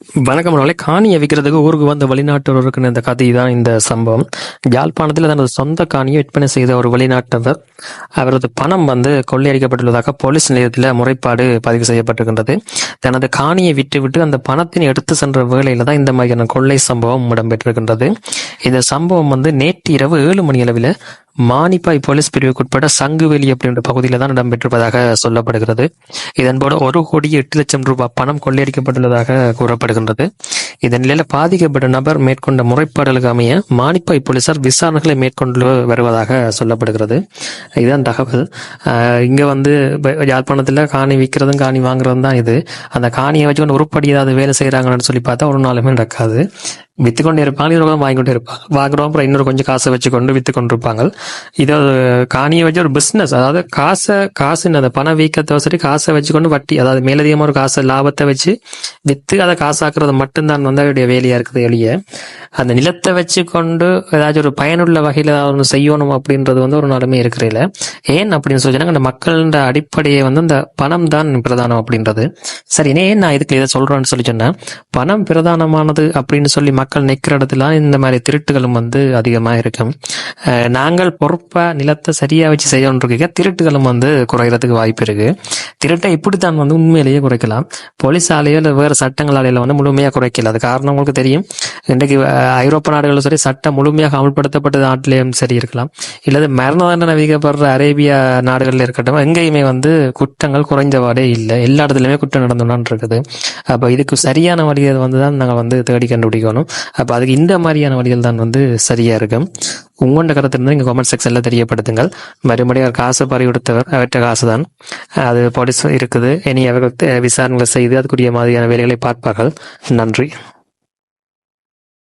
வணக்கம் நாளே காணியை விற்கிறதுக்கு ஊருக்கு வந்த வெளிநாட்டவருக்கு இந்த கதை தான் இந்த சம்பவம். யாழ்ப்பாணத்தில் தனது சொந்த காணியை விற்பனை செய்த ஒரு வெளிநாட்டவர் அவரது பணம் வந்து கொள்ளையடிக்கப்பட்டுள்ளதாக போலீஸ் நிலையத்தில் முறைப்பாடு பதிவு செய்யப்பட்டிருக்கின்றது. தனது காணியை விட்டுவிட்டு அந்த பணத்தினை எடுத்து சென்ற வேளையில தான் இந்த மாதிரியான கொள்ளை சம்பவம் இடம்பெற்றிருக்கின்றது. இந்த சம்பவம் வந்து நேற்று இரவு ஏழு மணி அளவில் மானிப்பாய் போலீஸ் பிரிவுக்குட்பட்ட சங்குவெளி அப்படின்ற பகுதியில் தான் இடம்பெற்றிருப்பதாக சொல்லப்படுகிறது. இதன்போது ஒரு கோடி எட்டு லட்சம் ரூபாய் பணம் கொள்ளையடிக்கப்பட்டுள்ளதாக கூறப்படுகின்றது. இதன் நிலையில பாதிக்கப்பட்ட நபர் மேற்கொண்ட முறைப்பாடலுக்கு அமைய மானிப்பாய் போலீசார் விசாரணைகளை மேற்கொண்டு வருவதாக சொல்லப்படுகிறது. இதுதான் தகவல். ஆஹ் இங்க வந்து யாழ்ப்பாணத்தில் யாழ்ப்பாணத்துல காணி விற்கிறதும் காணி வாங்குறதும் தான் இது. அந்த காணியை வச்சுக்கொண்டு உருப்படி ஏதாவது வேலை செய்யறாங்கன்னு சொல்லி பார்த்தா ஒரு நாளுமே நடக்காது. வித்து கொண்டே இருப்பாங்க இன்னொரு வாங்கி கொண்டு இருப்பாங்க. வாங்குறோம் அப்புறம் இன்னொரு கொஞ்சம் காசை வச்சுக்கொண்டு வித்து கொண்டு இருப்பாங்க இது ஒரு காணியை வச்சு ஒரு பிஸ்னஸ் அதாவது காசை காசு அந்த பண வீக்கத்தை சரி காசை வச்சுக்கொண்டு வட்டி அதாவது மேலதிகமாக ஒரு காசை லாபத்தை வச்சு வித்து அதை காசாக்குறது மட்டும்தான் வந்து அவருடைய வேலையா இருக்குது எளிய. அந்த நிலத்தை வச்சு கொண்டு ஏதாச்சும் ஒரு பயனுள்ள வகையில் ஏதாவது ஒன்று செய்யணும் அப்படின்றது வந்து ஒரு நாளுமே இருக்கிறதில்ல ஏன் அப்படின்னு சொல்லி அந்த மக்களோட அடிப்படையை வந்து இந்த பணம் தான் பிரதானம் அப்படின்றது. சரி ஏன் நான் இதுக்கு இதை சொல்கிறேன்னு சொல்லி சொன்னேன் பணம் பிரதானமானது அப்படின்னு சொல்லி மக்கள் நிற்கிற இடத்துல இந்த மாதிரி திருட்டுகளும் வந்து அதிகமாக இருக்கும். நாங்கள் பொறுப்பாக நிலத்தை சரியாக வச்சு செய்யணுன்றதுக்கு திருட்டுகளும் வந்து குறைகிறதுக்கு வாய்ப்பு இருக்குது திருட்டை இப்படித்தான் வந்து உண்மையிலேயே குறைக்கலாம். போலீஸாலேயோ இல்லை வேறு சட்டங்களாலேயோ வந்து முழுமையாக குறைக்கல. அது காரணம் உங்களுக்கு தெரியும். இன்றைக்கு ஐரோப்பிய நாடுகளும் சரி சட்டம் முழுமையாக அமல்படுத்தப்பட்ட நாட்டிலேயும் சரி இருக்கலாம். இல்லது மரண தண்டனை விதிக்கப்படுற அரேபியா நாடுகளில் இருக்கட்டும் எங்கேயுமே வந்து குற்றங்கள் குறைஞ்சவாடே இல்லை. எல்லா இடத்துலையுமே குற்றம் நடந்துதான் இருக்குது அப்போ இதுக்கு சரியான வழிகள் வந்து தான் நாங்கள் வந்து தேடி கண்டுபிடிக்கணும். அப்போ அதுக்கு இந்த மாதிரியான வழிகள் தான் வந்து சரியா இருக்கும். உங்களோட கருத்து இருந்தால் நீங்கள் கமெண்ட் செக்ஷனில் தெரியப்படுத்துங்கள். மறுபடியும் அவர் காசு பறி கொடுத்தவர் அவற்ற காசு தான் அது போலீஸ் இருக்குது. இனி அவர்கள் விசாரணைகளை செய்து அதுக்குரிய மாதிரியான வேலைகளை பார்ப்பார்கள். நன்றி.